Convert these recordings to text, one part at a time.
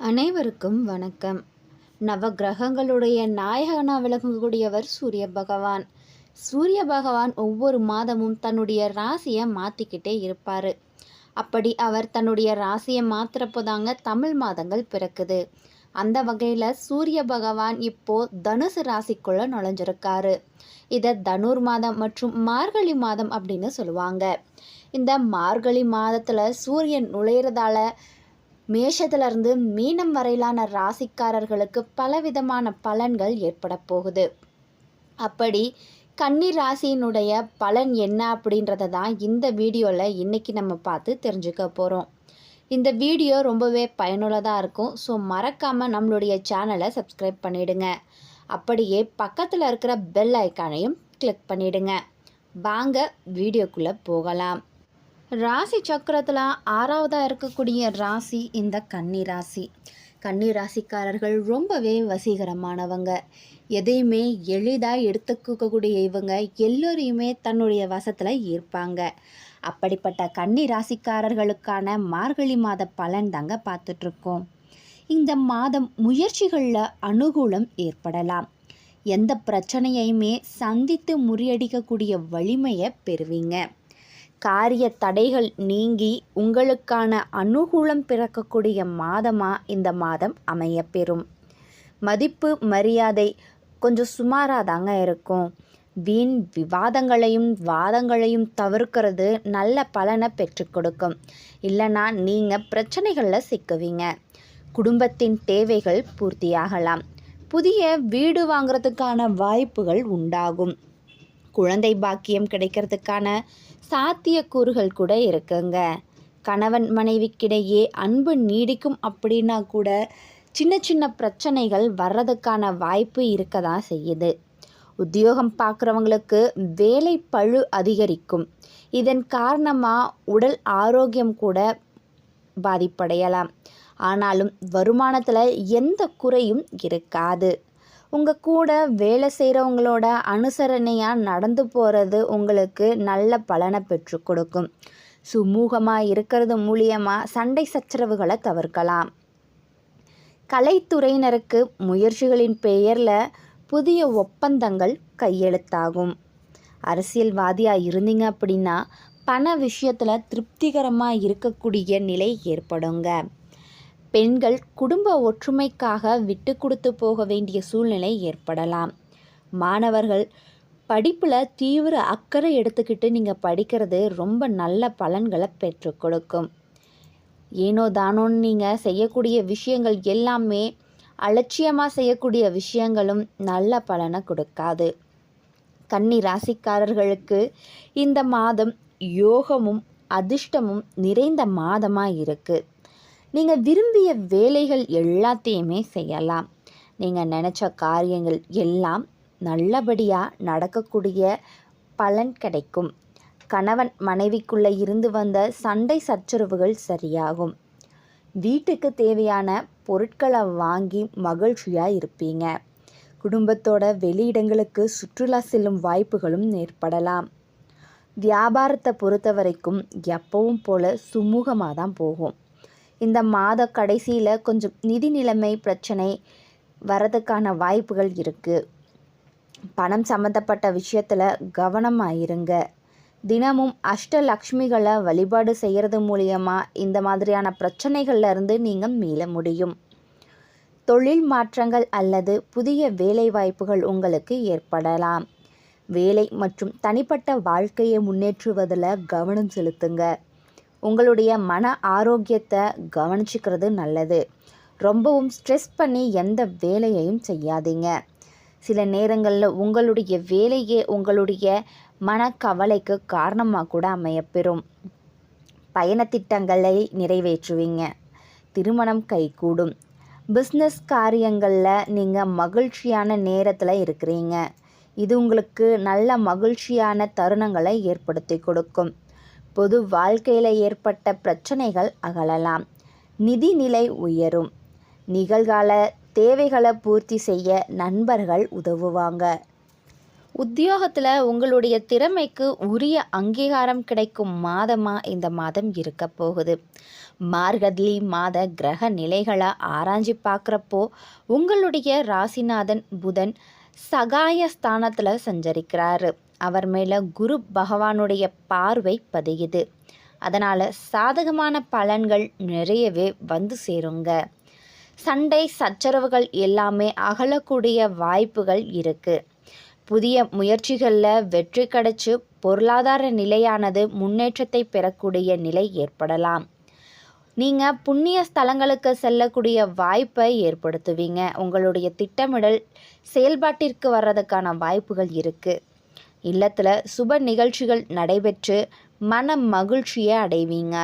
அனைவருக்கும் வணக்கம். நவக்கிரகங்களுடைய நாயகனாக விளங்கக்கூடியவர் சூரிய பகவான். சூரிய பகவான் ஒவ்வொரு மாதமும் தன்னுடைய ராசியை மாற்றிக்கிட்டே இருப்பார். அப்படி அவர் தன்னுடைய ராசியை மாற்றுறப்போ தாங்க தமிழ் மாதங்கள் பிறக்குது. அந்த வகையில் சூரிய பகவான் இப்போ தனுசு ராசிக்குள்ளே நுழைஞ்சிருக்காரு. இதை தனுர் மாதம் மற்றும் மார்கழி மாதம் அப்படின்னு சொல்லுவாங்க. இந்த மார்கழி மாதத்தில் சூரியன் நுழையிறதால மேஷத்திலிருந்து மீனம் வரையிலான ராசிக்காரர்களுக்கு பலவிதமான பலன்கள் ஏற்பட போகுது. அப்படி கன்னி ராசியினுடைய பலன் என்ன அப்படின்றத தான் இந்த வீடியோவில் இன்றைக்கி நம்ம பார்த்து தெரிஞ்சுக்க போகிறோம் இந்த வீடியோ ரொம்பவே பயனுள்ளதாக இருக்கும். ஸோ மறக்காமல் நம்மளுடைய சேனலை சப்ஸ்கிரைப் பண்ணிவிடுங்க அப்படியே பக்கத்தில் இருக்கிற பெல் ஐக்கானையும் கிளிக் பண்ணிவிடுங்க வாங்க வீடியோக்குள்ளே போகலாம். ராசி சக்கரத்தில் ஆறாவதாக இருக்கக்கூடிய ராசி இந்த கன்னி ராசி. கன்னி ராசிக்காரர்கள் ரொம்பவே வசீகரமானவங்க. எதையுமே எளிதாக எடுத்துக்கக்கூடிய இவங்க எல்லோரையுமே தன்னுடைய வசத்தில் ஈர்ப்பாங்க. அப்படிப்பட்ட கன்னி ராசிக்காரர்களுக்கான மார்கழி மாத பலன் தாங்க பார்த்துட்ருக்கோம். இந்த மாதம் முயற்சிகளில் அனுகூலம் ஏற்படலாம். எந்த பிரச்சனையுமே சந்தித்து முறியடிக்கக்கூடிய வலிமையை பெறுவீங்க. காரிய தடைகள் நீங்கி உங்களுக்கான அனுகூலம் பிறக்கக்கூடிய மாதமாக இந்த மாதம் அமையப்பெறும். மதிப்பு மரியாதை கொஞ்சம் சுமாராக தாங்க இருக்கும். வீண் விவாதங்களையும் வாதங்களையும் தவிர்க்கிறது நல்ல பலனை பெற்று கொடுக்கும். இல்லைனா நீங்கள் பிரச்சனைகளில் சிக்குவீங்க. குடும்பத்தின் தேவைகள் பூர்த்தியாகலாம். புதிய வீடு வாங்குறதுக்கான வாய்ப்புகள் உண்டாகும். குழந்தை பாக்கியம் கிடைக்கிறதுக்கான சாத்தியக்கூறுகள் கூட இருக்குங்க. கணவன் மனைவிக்கிடையே அன்பு நீடிக்கும் அப்படின்னா கூட சின்ன சின்ன பிரச்சனைகள் வர்றதுக்கான வாய்ப்பு இருக்க தான் செய்யுது. உத்தியோகம் பார்க்குறவங்களுக்கு வேலை பழு அதிகரிக்கும். இதன் காரணமாக உடல் ஆரோக்கியம் கூட பாதிப்படையலாம். ஆனாலும் வருமானத்தில் எந்த குறையும் இருக்காது. உங்கள் கூட வேலை செய்கிறவங்களோட அனுசரணையாக நடந்து போகிறது உங்களுக்கு நல்ல பலனை பெற்று கொடுக்கும். சுமூகமாக இருக்கிறது மூலியமாக சண்டை சச்சரவுகளை தவிர்க்கலாம். கலைத்துறையினருக்கு முயற்சிகளின் பெயரில் புதிய ஒப்பந்தங்கள் கையெழுத்தாகும். அரசியல்வாதியாக இருந்தீங்க அப்படின்னா பண விஷயத்தில் திருப்திகரமாக இருக்கக்கூடிய நிலை ஏற்படுங்க. பெண்கள் குடும்ப ஒற்றுமைக்காக விட்டு கொடுத்து போக வேண்டிய சூழ்நிலை ஏற்படலாம். மாணவர்கள் படிப்பில் தீவிர அக்கறை எடுத்துக்கிட்டு நீங்கள் படிக்கிறது ரொம்ப நல்ல பலன்களை பெற்று கொடுக்கும். ஏனோ தானோன்னு நீங்கள் செய்யக்கூடிய விஷயங்கள் எல்லாமே அலட்சியமாக செய்யக்கூடிய விஷயங்களும் நல்ல பலனை கொடுக்காது. கன்னி ராசிக்காரர்களுக்கு இந்த மாதம் யோகமும் அதிர்ஷ்டமும் நிறைந்த மாதமாக இருக்குது நீங்கள் விரும்பிய வேலைகள் எல்லாத்தையுமே செய்யலாம். நீங்கள் நினச்ச காரியங்கள் எல்லாம் நல்லபடியாக நடக்கக்கூடிய பலன் கிடைக்கும். கணவன் மனைவிக்குள்ளே இருந்து வந்த சண்டை சச்சரவுகள் சரியாகும். வீட்டுக்கு தேவையான பொருட்களை வாங்கி மகிழ்ச்சியாக இருப்பீங்க. குடும்பத்தோட வெளியிடங்களுக்கு சுற்றுலா செல்லும் வாய்ப்புகளும் ஏற்படலாம். வியாபாரத்தை பொறுத்த வரைக்கும் எப்பவும் போல் சுமூகமாக தான் போகும். இந்த மாத கடைசியில் கொஞ்சம் நிதி நிலைமை பிரச்சனை வரதுக்கான வாய்ப்புகள் இருக்குது பணம் சம்மந்தப்பட்ட விஷயத்தில் கவனமாக இருங்க. தினமும் அஷ்டலக்ஷ்மிகளை வழிபாடு செய்கிறது மூலியமாக இந்த மாதிரியான பிரச்சனைகள்லேருந்து நீங்கள் மீள முடியும். தொழில் மாற்றங்கள் அல்லது புதிய வேலை வாய்ப்புகள் உங்களுக்கு ஏற்படலாம். வேலை மற்றும் தனிப்பட்ட வாழ்க்கையை முன்னேற்றுவதில் கவனம் செலுத்துங்க. உங்களுடைய மன ஆரோக்கியத்தை கவனிச்சுக்கிறது நல்லது. ரொம்பவும் ஸ்ட்ரெஸ் பண்ணி எந்த வேலையையும் செய்யாதீங்க. சில நேரங்களில் உங்களுடைய வேலையே உங்களுடைய மனக்கவலைக்கு காரணமாக கூட அமையப்பெறும். பயணத்திட்டங்களை நிறைவேற்றுவீங்க. திருமணம் கைகூடும். பிஸ்னஸ் காரியங்களில் நீங்கள் மகிழ்ச்சியான நேரத்தில் இருக்கிறீங்க. இது உங்களுக்கு நல்ல மகிழ்ச்சியான தருணங்களை ஏற்படுத்தி கொடுக்கும். பொது வாழ்க்கையில் ஏற்பட்ட பிரச்சனைகள் அகலலாம். நிதிநிலை உயரும். நிகழ்கால தேவைகளை பூர்த்தி செய்ய நண்பர்கள் உதவுவாங்க. உத்தியோகத்தில் உங்களுடைய திறமைக்கு உரிய அங்கீகாரம் கிடைக்கும் மாதமாக இந்த மாதம் இருக்க போகுது. மார்கழி மாத கிரக நிலைகளை ஆராய்ஞ்சு பார்க்குறப்போ உங்களுடைய ராசிநாதன் புதன் சகாய ஸ்தானத்தில் சஞ்சரிக்கிறாரு. அவர் மேலே குரு பகவானுடைய பார்வை பதியுது. அதனால் சாதகமான பலன்கள் நிறையவே வந்து சேருங்க. சண்டை சச்சரவுகள் எல்லாமே அகலக்கூடிய வாய்ப்புகள் இருக்குது புதிய முயற்சிகளில் வெற்றி கிடைச்சு பொருளாதார நிலையானது முன்னேற்றத்தை பெறக்கூடிய நிலை ஏற்படலாம். நீங்கள் புண்ணிய ஸ்தலங்களுக்கு செல்லக்கூடிய வாய்ப்பை ஏற்படுத்துவீங்க. உங்களுடைய திட்டமிடல் செயல்பாட்டிற்கு வர்றதுக்கான வாய்ப்புகள் இருக்குது இல்லத்தில் சுப நிகழ்ச்சிகள் நடைபெற்று மன மகிழ்ச்சியை அடைவீங்க.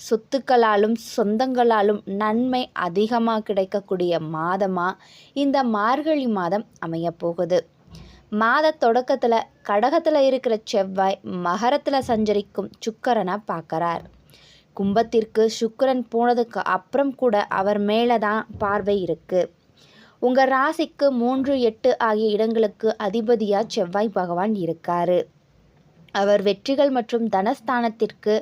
சொத்துக்களாலும் சொந்தங்களாலும் நன்மை அதிகமாக கிடைக்கக்கூடிய மாதமாக இந்த மார்கழி மாதம் அமையப்போகுது. மாத தொடக்கத்தில் கடகத்தில் இருக்கிற செவ்வாய் மகரத்தில் சஞ்சரிக்கும் சுக்கரனை பார்க்குறார். கும்பத்திற்கு சுக்கரன் போனதுக்கு அப்புறம் கூட அவர் மேலே தான் பார்வை இருக்குது உங்கள் ராசிக்கு மூன்று எட்டு ஆகிய இடங்களுக்கு அதிபதியாக செவ்வாய் பகவான் இருக்கார். அவர் வெற்றிகள் மற்றும் தனஸ்தானத்திற்கு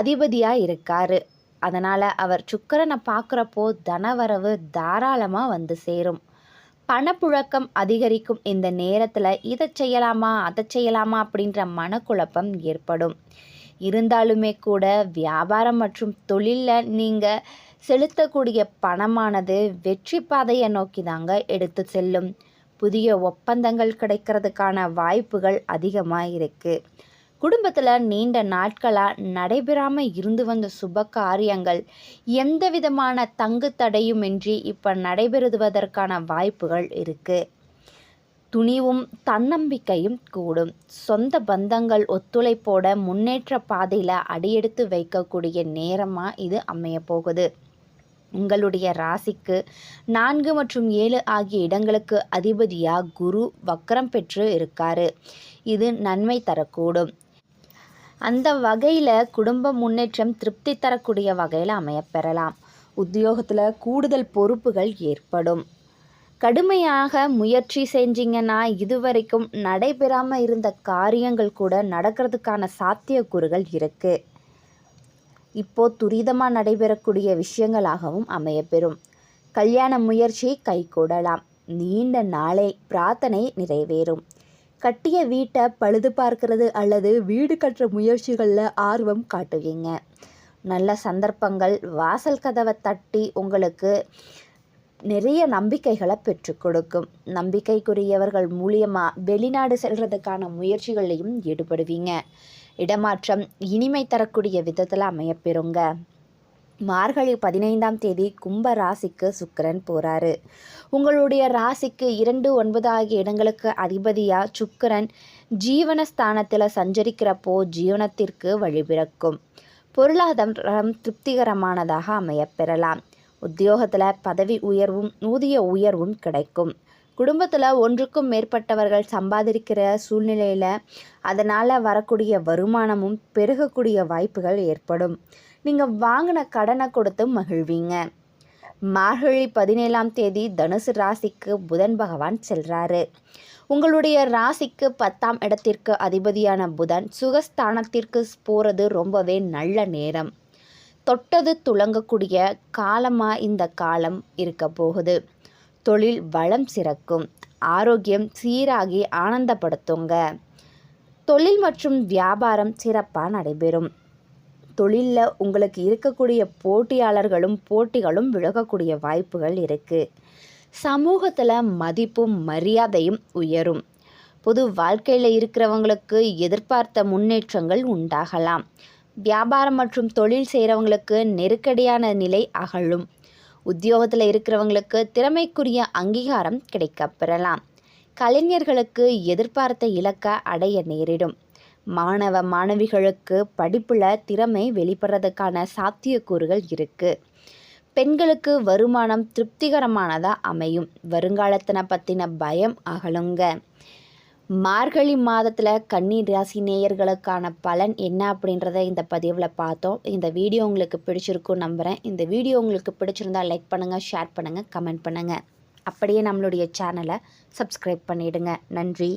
அதிபதியாக இருக்கார். அதனால் அவர் சுக்கரனை பார்க்குறப்போ தனவரவு தாராளமாக வந்து சேரும். பணப்புழக்கம் அதிகரிக்கும் இந்த நேரத்தில் இதை செய்யலாமா அதை செய்யலாமா அப்படின்ற மனக்குழப்பம் ஏற்படும். இருந்தாலுமே கூட வியாபாரம் மற்றும் தொழிலில் நீங்கள் செலுத்தக்கூடிய பணமானது வெற்றி பாதையை நோக்கி தாங்க எடுத்து செல்லும். புதிய ஒப்பந்தங்கள் கிடைக்கிறதுக்கான வாய்ப்புகள் அதிகமாக இருக்குது குடும்பத்தில் நீண்ட நாட்களாக நடைபெறாமல் இருந்து வந்த சுப காரியங்கள் எந்த விதமான தங்கு தடையுமின்றி இப்போ நடைபெறுவதற்கான வாய்ப்புகள் இருக்குது துணிவும் தன்னம்பிக்கையும் கூடும். சொந்த பந்தங்கள் ஒத்துழைப்போட முன்னேற்ற பாதையில் அடியெடுத்து வைக்கக்கூடிய நேரமாக இது அமைய போகுது. உங்களுடைய ராசிக்கு நான்கு மற்றும் ஏழு ஆகிய இடங்களுக்கு அதிபதியாக குரு வக்கரம் பெற்று இருக்காரு. இது நன்மை தரக்கூடும். அந்த வகையில் குடும்ப முன்னேற்றம் திருப்தி தரக்கூடிய வகையில் அமையப்பெறலாம். உத்தியோகத்தில் கூடுதல் பொறுப்புகள் ஏற்படும். கடுமையாக முயற்சி செஞ்சீங்கன்னா இதுவரைக்கும் நடைபெறாமல் இருந்த காரியங்கள் கூட நடக்கிறதுக்கான சாத்தியக்கூறுகள் இருக்குது இப்போ துரிதமாக நடைபெறக்கூடிய விஷயங்களாகவும் அமையப்பெறும். கல்யாண முயற்சி கைகூடலாம் நீண்ட நாளை பிரார்த்தனை நிறைவேறும். கட்டிய வீட்டை பழுது பார்க்கறது அல்லது வீடு கட்டுற முயற்சிகளில் ஆர்வம் காட்டுவீங்க. நல்ல சந்தர்ப்பங்கள் வாசல் கதவை தட்டி உங்களுக்கு நிறைய நம்பிக்கைகளை பெற்றுக் கொடுக்கும். நம்பிக்கைக்குரியவர்கள் மூலியமாக வெளிநாடு செல்றதுக்கான முயற்சிகளையும் ஈடுபடுவீங்க. இடமாற்றம் இனிமை தரக்கூடிய விதத்தில் அமையப்பெறுங்க. மார்கழி பதினைந்தாம் தேதி கும்ப ராசிக்கு சுக்கரன் போகிறாரு உங்களுடைய ராசிக்கு இரண்டு ஒன்பது ஆகிய இடங்களுக்கு அதிபதியாக சுக்கரன் ஜீவனஸ்தானத்தில் சஞ்சரிக்கிறப்போ ஜீவனத்திற்கு வழிபிறக்கும். பொருளாதாரம் திருப்திகரமானதாக அமையப்பெறலாம் உத்தியோகத்தில் பதவி உயர்வும் ஊதிய உயர்வும் கிடைக்கும். குடும்பத்தில் ஒன்றுக்கும் மேற்பட்டவர்கள் சம்பாதிக்கிற சூழ்நிலையில் அதனால் வரக்கூடிய வருமானமும் பெருகக்கூடிய வாய்ப்புகள் ஏற்படும். நீங்கள் வாங்கின கடனை கொடுத்து மகிழ்வீங்க. மார்கழி பதினேழாம் தேதி தனுசு ராசிக்கு புதன் பகவான் செல்கிறாரு உங்களுடைய ராசிக்கு பத்தாம் இடத்திற்கு அதிபதியான புதன் சுகஸ்தானத்திற்கு போகிறது ரொம்பவே நல்ல நேரம். தொட்டது துளங்கக்கூடிய காலமாக இந்த காலம் இருக்க போகுது. தொழில் வளம் சிறக்கும். ஆரோக்கியம் சீராகி ஆனந்தப்படுத்துங்க. தொழில் மற்றும் வியாபாரம் சிறப்பாக நடைபெறும். தொழிலில் உங்களுக்கு இருக்கக்கூடிய போட்டியாளர்களும் போட்டிகளும் விலகக்கூடிய வாய்ப்புகள் இருக்குது சமூகத்தில் மதிப்பும் மரியாதையும் உயரும். பொது வாழ்க்கையில் இருக்கிறவங்களுக்கு எதிர்பார்த்த முன்னேற்றங்கள் உண்டாகலாம். வியாபாரம் மற்றும் தொழில் செய்கிறவங்களுக்கு நெருக்கடியான நிலை அகழும் உத்தியோகத்தில் இருக்கிறவங்களுக்கு திறமைக்குரிய அங்கீகாரம் கிடைக்கப்பெறலாம். கலைஞர்களுக்கு எதிர்பார்த்த இலக்கை அடைய நேரிடும். மாணவ மாணவிகளுக்கு படிப்பில் திறமை வெளிப்படுறதுக்கான சாத்தியக்கூறுகள் இருக்குது பெண்களுக்கு வருமானம் திருப்திகரமானதாக அமையும். வருங்காலத்தினை பற்றின பயம் அகலுங்க. மார்கழி மாதத்தில் கன்னி ராசி நேயர்களுக்கான பலன் என்ன அப்படின்றத இந்த பதிவில் பார்த்தோம். இந்த வீடியோ உங்களுக்கு பிடிச்சிருக்கும் நம்புகிறேன் இந்த வீடியோ உங்களுக்கு பிடிச்சிருந்தால் லைக் பண்ணுங்கள் ஷேர் பண்ணுங்கள் கமெண்ட் பண்ணுங்கள் அப்படியே நம்மளுடைய சேனலை சப்ஸ்கிரைப் பண்ணிவிடுங்க நன்றி.